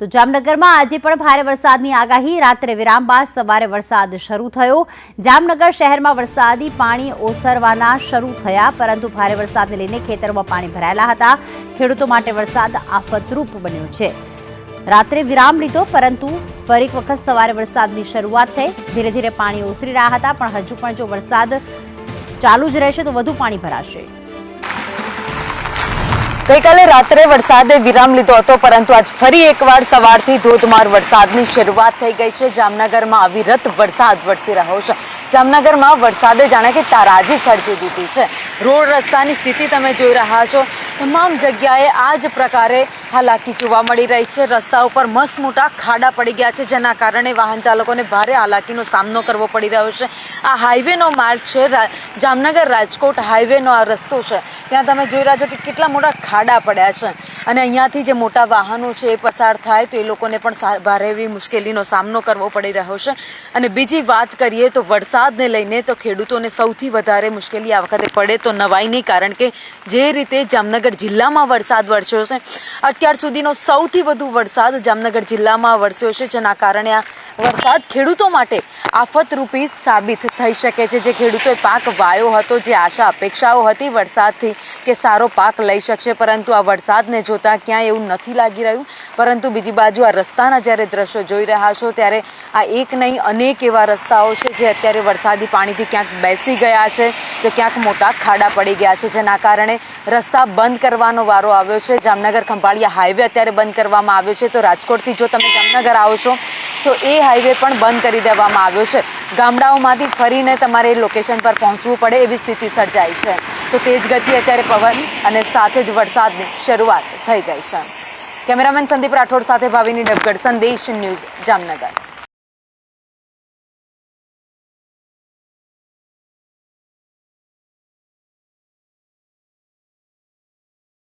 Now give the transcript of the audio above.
તો જામનગરમાં આજે પણ ભારે વરસાદની આગાહી. રાત્રે વિરામ બાદ સવારે વરસાદ શરૂ થયો. જામનગર શહેરમાં વરસાદી પાણી ઓસરવાના શરૂ થયા, પરંતુ ભારે વરસાદને લઈને ખેતરોમાં પાણી ભરાયેલા હતા. ખેડૂતો માટે વરસાદ આફતરૂપ બન્યો છે. રાત્રે વિરામ લીધો, પરંતુ ફરી એક વખત સવારે વરસાદની શરૂઆત થઈ. ધીરે ધીરે પાણી ઓસરી રહ્યા હતા, પણ હજુ પણ જો વરસાદ ચાલુ જ રહેશે, તો વધુ પાણી ભરાશે. ગઈકાલે રાત્રે વરસાદે વિરામ લીધો હતો, પરંતુ આજ ફરી એકવાર સવારથી ધોધમાર વરસાદની શરૂઆત થઈ ગઈ છે. જામનગરમાં અવિરત વરસાદ વરસી રહ્યો છે. જામનગરમાં વરસાદે જાણે કે તારાજી સર્જી દીધી છે. રોડ રસ્તાની સ્થિતિ તમે જોઈ રહ્યા છો. તમામ જગ્યાએ આ જ પ્રકારે હાલાકી જોવા મળી રહી છે. રસ્તા ઉપર મસ્ત મોટા ખાડા પડી ગયા છે, જેના કારણે વાહન ચાલકોને ભારે હાલાકીનો સામનો કરવો પડી રહ્યો છે. આ હાઈવેનો માર્ગ છે જામનગર રાજકોટ હાઈવેનો આ રસ્તો છે. ત્યાં તમે જોઈ રહ્યા છો કે કેટલા મોટા ખાડા પડ્યા છે. અને અહીંયાથી જે મોટા વાહનો છે એ પસાર થાય તો એ લોકોને પણ ભારે એવી મુશ્કેલીનો સામનો કરવો પડી રહ્યો છે. અને બીજી વાત કરીએ તો વરસાદને લઈને તો ખેડૂતોને સૌથી વધારે મુશ્કેલી આ વખતે પડે તો નવાઈ નહીં કારણ કે જે રીતે જામનગર જિલ્લામાં વરસાદ વરસ્યો છે, અત્યાર સુધીનો સૌથી વધુ વરસાદ જામનગર જિલ્લામાં વરસ્યો છે, જેના કારણે આ વરસાદ ખેડૂતો માટે આફતરૂપી સાબિત થઈ શકે છે. જે ખેડૂતોએ પાક વાયો હતો, જે આશા, અપેક્ષાઓ હતી વરસાદથી કે સારો પાક લઈ શકશે, પરંતુ આ વરસાદને જોતા ક્યાંય એવું નથી લાગી રહ્યું. પરંતુ બીજી બાજુ આ રસ્તાના જ્યારે દ્રશ્યો જોઈ રહ્યા છો, ત્યારે આ એક નહીં, અનેક એવા રસ્તાઓ છે જે અત્યારે વરસાદી પાણીથી ક્યાંક બેસી ગયા છે તો ક્યાંક મોટા ખાડા પડી ગયા છે, જેના કારણે રસ્તા બંધ કરવાનો વારો આવ્યો છે. જામનગર ખંભાળિયા હાઈવે અત્યારે બંધ કરવામાં આવ્યો છે. તો રાજકોટથી જો તમે જામનગર આવશો તો એ હાઈવે પણ બંધ કરી દેવામાં આવ્યો છે. ગામડાઓમાંથી ફરીને તમારે લોકેશન પર પહોંચવું પડે એવી સ્થિતિ સર્જાઈ છે. તો તેજ ગતિ અત્યારે પવન અને સાથે જ વરસાદની શરૂઆત થઈ ગઈ છે. કેમેરામેન સંદીપ રાઠોડ સાથે ભાવિની ડબગડ સંદેશ ન્યૂઝ જામનગર.